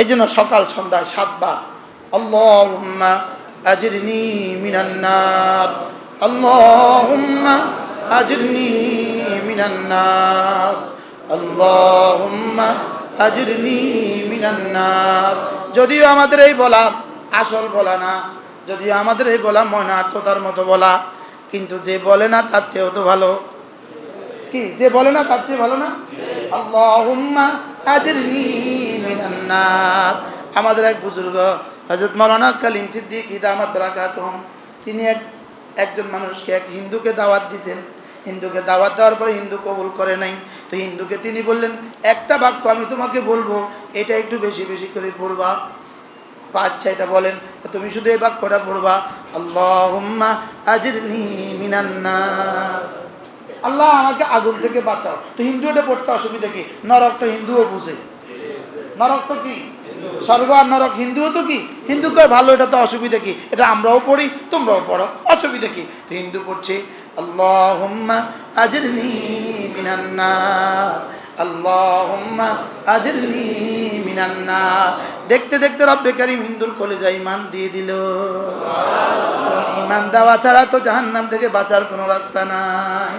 এই জন্য সকাল, সন্ধ্যায় সাতবার, আল্লাহুম্মা আজিরনি মিনান নার আল্লাহুম্মা আজিরনি মিনান নার আল্লাহুম্মা আজিরনি মিনান নার যদিও আমাদের এই বলা আসল বলা না, যদিও আমাদের এই বলা ময়নার্থতার মতো বলা, কিন্তু যে বলে না তার চেয়েও তো ভালো। কি? যে বলে না তার চেয়ে ভালো না? আল্লাহুম্মা আজিরনি মিনান নার আমাদের এক বুজুর্গ, হযরত মাওলানা কালিম সিদ্দিক, ইদামাত বারাকাতুহুম তিনি এক, একজন মানুষকে, এক হিন্দুকে দাওয়াত দিয়েছেন হিন্দুকে দাওয়াত দেওয়ার পরে হিন্দু কবুল করে নাই। তো হিন্দুকে তিনি বললেন, একটা বাক্য আমি তোমাকে বলব, এটা একটু বেশি বেশি করে পড়বা। আচ্ছা এটা বলেন তুমি শুধু এই বাক্যটা পড়বা, আল্লাহুম্মা আজিরনি নি নার আল্লাহ আমাকে আগুন থেকে বাঁচাও। তো হিন্দু এটা পড়তে অসুবিধা কি? নরক তো হিন্দুও বুঝে। নরক তো কি? স্বর্গ আর নরক হিন্দুও তো কি? হিন্দু কয় ভালো এটা তো অসুবিধা কি? এটা আমরাও পড়ি তোমরাও পড়ো। অসুবিধা কি? তো হিন্দু পড়ছে আল্লাহুম্মা আজিরনি আল্লাহুম্মা আজিরনি দেখতে দেখতে রব্বে কারিম হিন্দুর কলেজা ইমান দিয়ে দিল। ইমান দেওয়া ছাড়া তো জাহান্নাম থেকে বাঁচার কোনো রাস্তা নাই।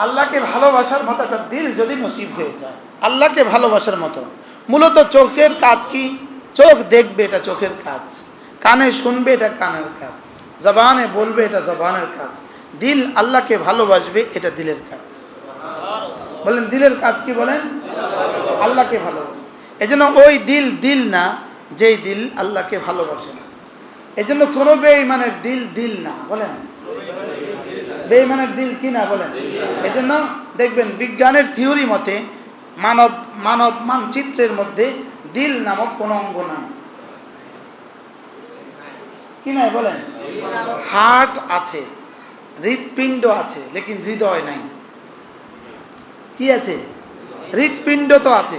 আল্লাহকে ভালোবাসার মতো একটা দিল যদি নসিব হয়ে যায়। আল্লাহকে ভালোবাসার মতো। মূলত চোখের কাজ কি? চোখ দেখবে এটা চোখের কাজ। কানে শুনবে এটা কানের কাজ। জবানে বলবে এটা জবানের কাজ। দিল আল্লাহকে ভালোবাসবে এটা দিলের কাজ। বলেন, দিলের কাজ কি বলেন? আল্লাহকে ভালোবাসে এজন্য ওই দিল দিল না, যেই দিল আল্লাহকে ভালোবাসে না। এজন্য কোনো বেঈমানের দিল দিল না। বলেন বেঈমানের দিল কি না বলেন? এজন্য দেখবেন বিজ্ঞানের থিওরি মতে মানব মানব মানচিত্রের মধ্যে দিল নামক কোনো অঙ্গ নাই। কি নাই বলেন? হার্ট আছে, হৃৎপিণ্ড আছে, লেকিন হৃদয় নাই। কি আছে? হৃৎপিণ্ড তো আছে,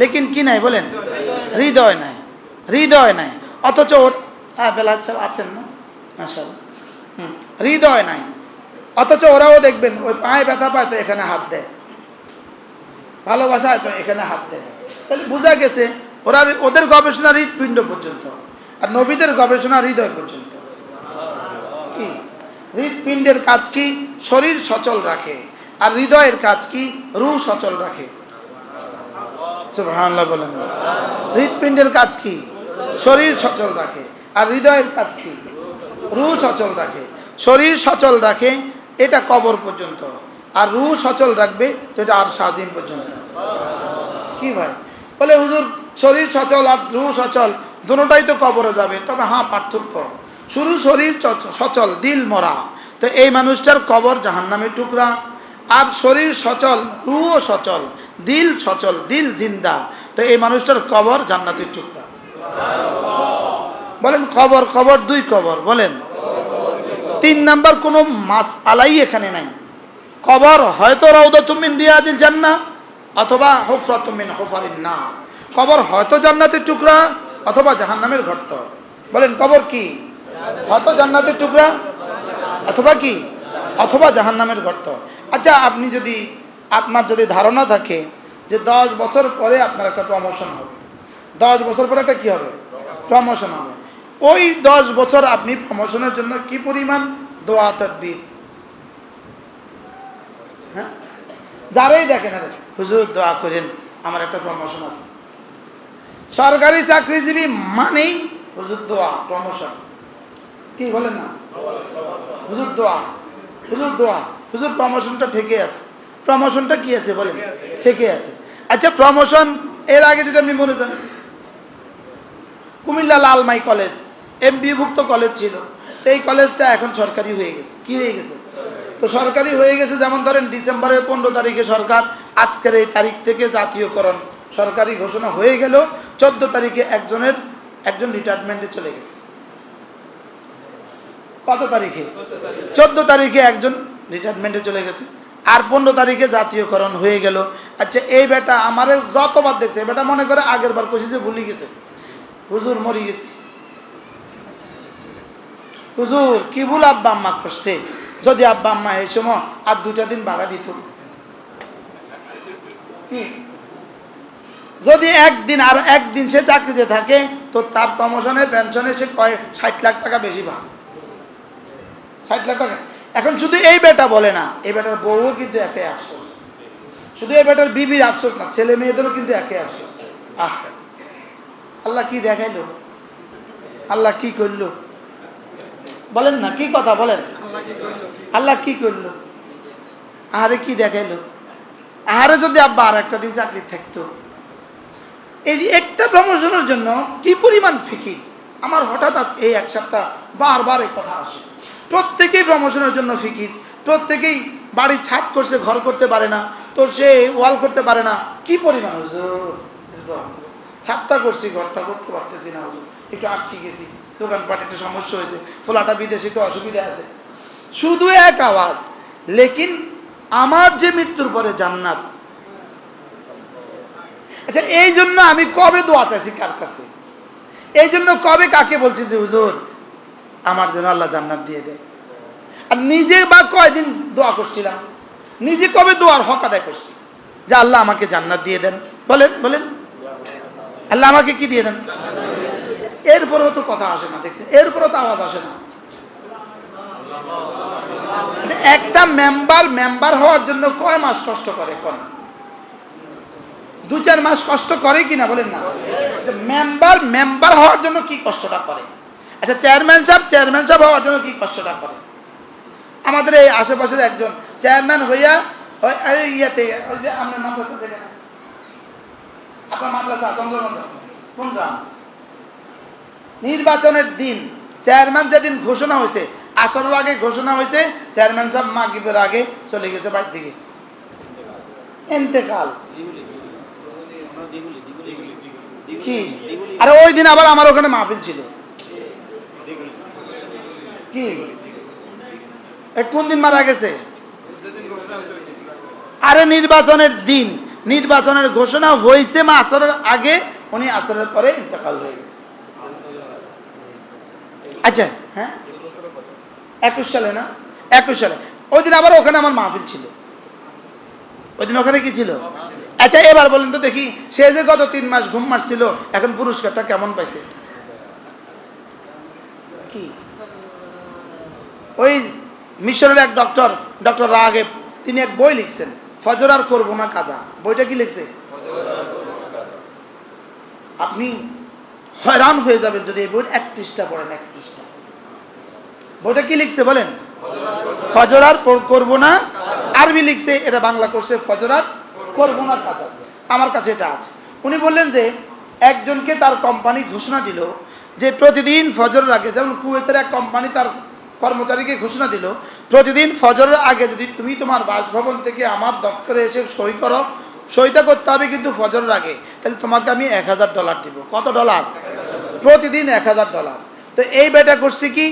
লেকিন কি নাই বলেন? হৃদয় নাই হৃদয় নাই। অথচ ওর হ্যাঁ বেলা আছেন না? মাসাল হুম, হৃদয় নাই। অথচ ওরাও দেখবেন, ওই পায়ে ব্যথা পায় তো এখানে হাত দেয়। ভালোবাসায় তো এখানে হাত দেয়। তাহলে বোঝা গেছে, ওরা ওদের গবেষণা হৃৎপিণ্ড পর্যন্ত, আর নবীদের গবেষণা হৃদয় পর্যন্ত। কি? হৃৎপিণ্ডের কাজ কি? শরীর সচল রাখে, আর হৃদয়ের কাজ কি? রু সচল রাখে। বলেন। হৃৎপিণ্ডের কাজ কি? শরীর সচল রাখে, আর হৃদয়ের কাজ কি? রু সচল রাখে। শরীর সচল রাখে এটা কবর পর্যন্ত। আর রু সচল রাখবে, তো এটা আর সাজিম পর্যন্ত কি ভাই? বলে হুজুর, শরীর সচল আর রু সচল, দুটোটাই তো কবরে যাবে। তবে হ্যাঁ পার্থক্য। শুরু শরীর সচল, দিল মরা। তো এই মানুষটার কবর জাহান্নামের টুকরা। আর শরীর সচল রুও সচল, দিল সচল, দিল জিন্দা। তো এই মানুষটার কবর জান্নাতের টুকরা। বলেন কবর কবর দুই কবর, বলেন। তিন নাম্বার, কোনো মাস আলাই এখানে নাই। কবর হয়তো রৌদা তুমিন দিয়াদিল জান্না অথবা হুফরা তুমিন হুফারিন না কবর হয়তো জান্নাতের টুকরা অথবা জাহান্নামের গর্ত। বলেন, কবর কি? হয়তো জান্নাতের টুকরা অথবা কি? অথবা জাহান্নামের গর্ত। আচ্ছা আপনি যদি, আপনার যদি ধারণা থাকে যে দশ বছর পরে আপনার একটা প্রমোশন হবে। দশ বছর পরে একটা কী হবে? প্রমোশন হবে। ওই দশ বছর আপনি প্রমোশনের জন্য কি পরিমাণ দোয়া তদবির হ্যাঁ? যারাই দেখেন আরে, হুজুর দোয়া করেন, আমার একটা প্রমোশন আছে। সরকারি চাকরিজীবী মানেই হুজুর দোয়া প্রমোশন কি বলেন না? হুজুর দোয়া হুজুর দোয়া, হুজুর প্রমোশনটা ঠেকে আছে। প্রমোশনটা কি আছে বলেন? ঠেকে আছে। আচ্ছা প্রমোশন এর আগে যদি আপনি মনে যান কুমিল্লা লালমাই কলেজ এমবিভুক্ত কলেজ ছিল। তো এই কলেজটা এখন সরকারি হয়ে গেছে। কি হয়ে গেছে? তো সরকারি হয়ে গেছে যেমন ধরেন ডিসেম্বরের পনেরো তারিখে সরকার, আজকের এই তারিখ থেকে জাতীয়করণ সরকারি ঘোষণা হয়ে গেল। চোদ্দ তারিখে একজনের, একজন রিটায়ারমেন্টে চলে গেছে। কত তারিখে? চোদ্দ তারিখে একজন রিটায়ারমেন্টে চলে গেছে। আর পনেরো তারিখে জাতীয়করণ হয়ে গেল। আচ্ছা এই বেটা আমারে যতবার দেখছে, এই বেটা মনে করে আগের বার কষিছে ভুলে গেছে। হুজুর মরি গেছি। হুজুর, কি ভুল আব্বা আম্মা করছে? যদি আব্বা আম্মা এই সময় আর দুটা দিন ভাড়া দিত। যদি একদিন আর একদিন সে চাকরিতে থাকে, তো তার প্রমোশনে পেনশনে সে কয়, ষাট লাখ টাকা বেশি পায়। ষাট লাখ টাকা। এখন শুধু এই বেটা বলে না, এই বেটার বউও কিন্তু একে আফসোস। শুধু এই বেটার বিবির আফসোস না, ছেলে মেয়েদেরও কিন্তু একে আফসোস। আহ, আল্লাহ কি দেখাইলো? আল্লাহ কি করল? বলেন না কি কথা বলেন? আল্লাহ কি করল? আহারে কি দেখাইলো? আহারে যদি আব্বা আর একটা দিন চাকরি থাকতো। এই একটা প্রমোশনের জন্য কি পরিমাণ ফিকির? আমার হঠাৎ আজ এই এক সপ্তাহ বারবার এই কথা আসে। প্রত্যেকেই প্রমোশনের জন্য ফিকির। প্রত্যেকেই বাড়ির ছাদ করছে ঘর করতে পারে না। তো সে ওয়াল করতে পারে না। কি পরিমাণ? ছাদটা করছি, ঘরটা করতে পারতেছি না হুজুর একটু আটকে গেছি, দোকানপাট একটু সমস্যা হয়েছে, ফোলাটা বিদেশে একটু অসুবিধা আছে। শুধু এক আওয়াজ, লেকিন আমার যে মৃত্যুর পরে জান্নাত। আচ্ছা এই জন্য আমি কবে দোয়া চাইছি কার কাছে? এই জন্য কবে কাকে বলছি যে, হুজুর, আমার জন্য আল্লাহ জান্নাত দিয়ে দেয়। আর নিজে বা কয়দিন দোয়া করছিলাম? নিজে কবে দোয়ার হক আদায় করছি? যে আল্লাহ আমাকে জান্নাত দিয়ে দেন। বলেন বলেন। আল্লাহ আমাকে কি দিয়ে দেন? এরপরেও তো কথা আসে না দেখছেন? এরপরেও তো আওয়াজ আসে না। আচ্ছা, একটা মেম্বার মেম্বার হওয়ার জন্য কয় মাস কষ্ট করে কোন? দু চার মাস কষ্ট করে কিনা বলেন না। মেম্বার মেম্বার হওয়ার জন্য কি কষ্টটা করে? আচ্ছা চেয়ারম্যান সাহেব চেয়ারম্যান সাহেব হওয়ার জন্য কি কষ্টটা করে? আমাদের এই আশেপাশের একজন চেয়ারম্যান হইয়া ইয়েতে ওই যে মাদ্রাসা থেকে আপনার মাদ্রাসা চন্দ্রগঞ্জ কোন গ্রাম? নির্বাচনের দিন চেয়ারম্যান যেদিন ঘোষণা হয়েছে, আসরের আগে ঘোষণা হয়েছে, চেয়ারম্যান সাহেব মাগিবের আগে চলে গেছে বাড়ির দিকে। এন্তেকাল কি? আরে ওই দিন আবার আমার ওখানে মাহফিল ছিল। কি? কোন দিন মারা গেছে? আরে নির্বাচনের দিন। নির্বাচনের ঘোষণা হয়েছে মা, আসরের আগে, উনি আসরের পরে ইন্তেকাল হয়ে গেছে। আচ্ছা হ্যাঁ? একুশ সালে না? একুশ সালে। ওই দিন আবার ওখানে আমার মাহফিল ছিল। ওই দিন ওখানে কি ছিল? আচ্ছা এবার বলেন তো দেখি, সে যে গত তিন মাস ঘুম মারছিল, এখন পুরস্কারটা কেমন পাইছে? কি? ওই মিশরের এক ডক্টর ডক্টর রাগেব, তিনি এক বই লিখছেন। ফজর আর করব না কাজা। বইটা কি লিখছে? আপনি হয়রান হয়ে যাবেন যদি এই বইটা এক পৃষ্ঠা পড়েন এক পৃষ্ঠা। বইটা কি লিখছে বলেন? ফজর আর করব না। আরবি লিখছে এটা বাংলা করছে ফজর আর করব না কাজা। আমার কাছে এটা আছে। উনি বললেন যে একজনকে তার কোম্পানি ঘোষণা দিল যে প্রতিদিন ফজরের আগে যেমন কুয়েতের এক কোম্পানি তার কর্মচারীকে ঘোষণা দিল, প্রতিদিন ফজরের আগে যদি তুমি তোমার বাসভবন থেকে আমার দপ্তরে এসে সই করো, সইটা করতে হবে কিন্তু ফজরের আগে। তাহলে তোমাকে আমি এক হাজার ডলার দিব। কত ডলার? প্রতিদিন এক হাজার ডলার। তো এই বেটা করছে কি?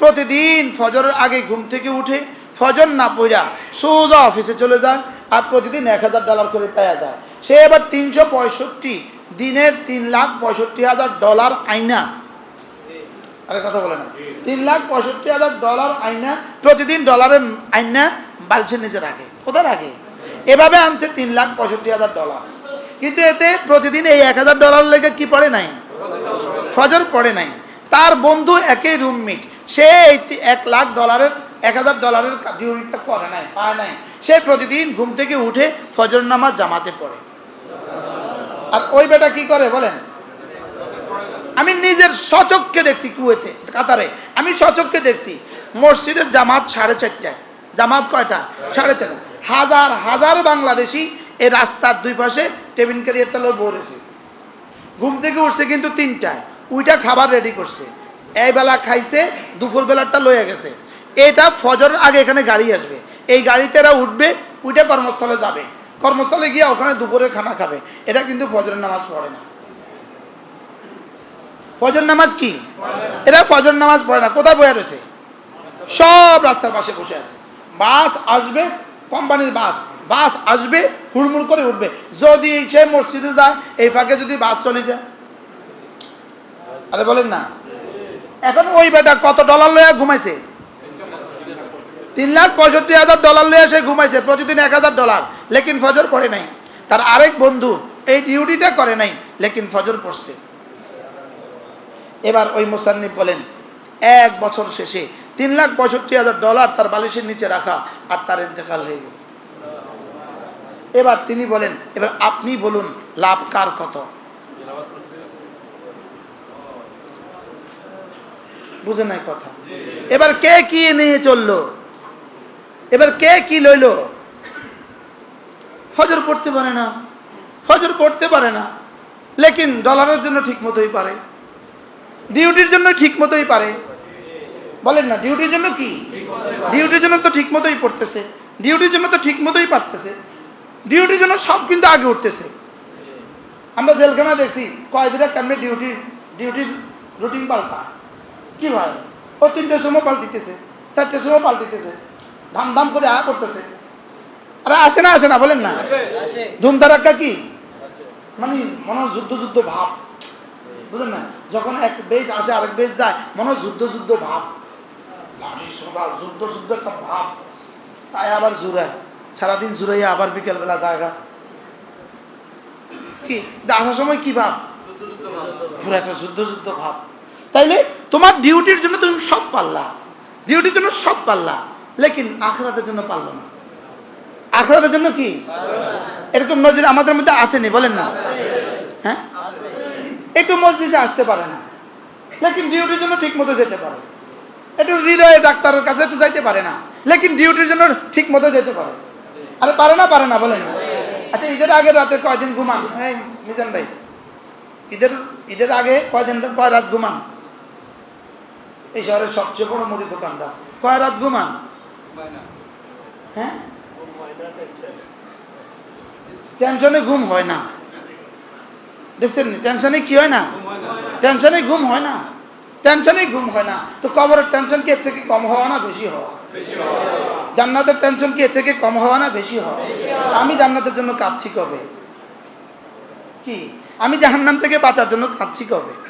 প্রতিদিন ফজরের আগে ঘুম থেকে উঠে ফজর না পইরা সোজা অফিসে চলে যায় আর প্রতিদিন এক হাজার ডলার করে পাওয়া যায়। সে এবার তিনশো পঁয়ষট্টি দিনের তিন লাখ পঁয়ষট্টি হাজার ডলার আইনা আরে কথা বলে না। তিন লাখ পঁয়ষট্টি হাজার ডলার আইনা প্রতিদিন ডলারের আইনা বালছের নিচে রাখে কোথায় রাখে এভাবে আনছে তিন লাখ পঁয়ষট্টি হাজার ডলার। কিন্তু এতে প্রতিদিন এই এক হাজার ডলার লেগে কি পড়ে নাই? ফজর পড়ে নাই। তার বন্ধু একই রুমমেট সে এই এক লাখ ডলারের এক হাজার ডলারের ডিউটিটা করে নাই পায় নাই। সে প্রতিদিন ঘুম থেকে উঠে ফজর নামাজ জামাতে পড়ে। আর ওই বেটা কি করে বলেন? আমি নিজের সচককে দেখছি কুয়েতে, কাতারে। আমি সচককে দেখছি। মসজিদের জামাত সাড়ে চারটায়। জামাত কয়টা? সাড়ে চারটা। হাজার হাজার বাংলাদেশি এই রাস্তার দুই পাশে টেবিল ক্যারিয়ার তলে বলেছে ঘুম থেকে উঠছে কিন্তু তিনটায়। উইটা খাবার রেডি করছে। এই বেলা খাইছে, দুপুর বেলাটা লয়ে গেছে। এটা ফজরের আগে এখানে গাড়ি আসবে। এই গাড়িতে এরা উঠবে, উইটা কর্মস্থলে যাবে। কর্মস্থলে গিয়ে ওখানে দুপুরে খানা খাবে। এটা কিন্তু ফজরের নামাজ পড়ে না। ফজর নামাজ কি? এরা ফজর নামাজ পড়ে না, কোথায় বয়ে রয়েছে? সব রাস্তার পাশে বসে আছে। বাস আসবে, কোম্পানির বাস। বাস আসবে, হুড়মুড় করে উঠবে। যদি সে মসজিদে যায়, এই ফাঁকে যদি বাস চলে যায়। আরে বলেন না। এখন ওই বেটা কত ডলার লইয়া ঘুমাইছে? তিন লাখ পঁয়ষট্টি হাজার ডলার লইয়া সে ঘুমাইছে, প্রতিদিন এক হাজার ডলার। লেকিন ফজর পড়ে নাই। তার আরেক বন্ধু এই ডিউটিটা করে নাই, লেকিন ফজর পড়ছে। এবার ওই মোসান্নিফ বলেন, এক বছর শেষে তিন লাখ পঁয়ষট্টি হাজার ডলার তার বালিশের নিচে রাখা আর তার ইন্তেকাল হয়ে গেছে। এবার তিনি বলেন, এবার আপনি বলুন, লাভ কার কত? বুঝে নাই কথা। এবার কে কি নিয়ে চলল? এবার কে কি লইল? ফজর পড়তে পারে না হজর পড়তে পারে না, লেকিন ডলারের জন্য ঠিক মতোই পারে। ডিউটির জন্য ঠিক মতোই পারে। বলেন না ডিউটির জন্য কি? ডিউটির জন্য তো ঠিক মতোই পড়তেছে। ডিউটির জন্য তো ঠিক মতোই পারতেছে। ডিউটির জন্য সব কিন্তু আগে উঠতেছে। আমরা জেলখানা দেখছি কয়েকদিনে কেমনি ডিউটি ডিউটির রুটিন পাল্টা। কি ভাই? ও তিনটের সময় পাল্টিতেছে চারটের সময় পাল্টিতেছে। ধাম ধাম করে আয়া করতেছে। আরে আসে না আসে না বলেন না। ধুমধারাক্কা কি? মানে মনে যুদ্ধ যুদ্ধ ভাব। বুঝলেন না? যখন এক বেশ আসে আরেক বেশ যায় মনে হয় যুদ্ধ যুদ্ধ ভাব। লাঠি যুদ্ধ যুদ্ধ একটা ভাব। তাই আবার জুড়ায় সারাদিন জুড়াইয়া আবার বিকেলবেলা জায়গা। কি? আসার সময় কি ভাব? পুরো একটা যুদ্ধ যুদ্ধ ভাব। তাইলে তোমার ডিউটির জন্য তুমি সব পারলা। ডিউটির জন্য সব পারলা। লেকিন আখরাতের জন্য পারল না। আখরাতের জন্য কি? এরকম নজর আমাদের মধ্যে আসেনি বলেন না। হ্যাঁ? একটু মসজিদে আসতে পারে না। লেকিন ডিউটির জন্য ঠিক মতো যেতে পারে। একটু হৃদয়ে ডাক্তারের কাছে একটু যাইতে পারে না। লেকিন ডিউটির জন্য ঠিক মতো যেতে পারে। আরে পারে না পারে না বলেন। আচ্ছা ঈদের আগে রাতে কয়দিন ঘুমান? হ্যাঁ মিজান ভাই, ঈদের ঈদের আগে কয়দিন, কয় রাত ঘুমান? এই শহরের সবচেয়ে বড় মুদি দোকানদার। কয় রাত ঘুমান? হ্যাঁ? টেনশনে ঘুম হয় না। দেখছেন টেনশনে কি হয় না? টেনশনে ঘুম হয় না। টেনশনে ঘুম হয় না। তো কবরের টেনশন কি এর থেকে কম হওয়া না বেশি হওয়া? জান্নাতের টেনশন কি এর থেকে কম হওয়া না বেশি হওয়া? আমি জান্নাতের জন্য কাঁদছি কবে? কি? আমি জাহান্নাম থেকে বাঁচার জন্য কাঁদছি কবে?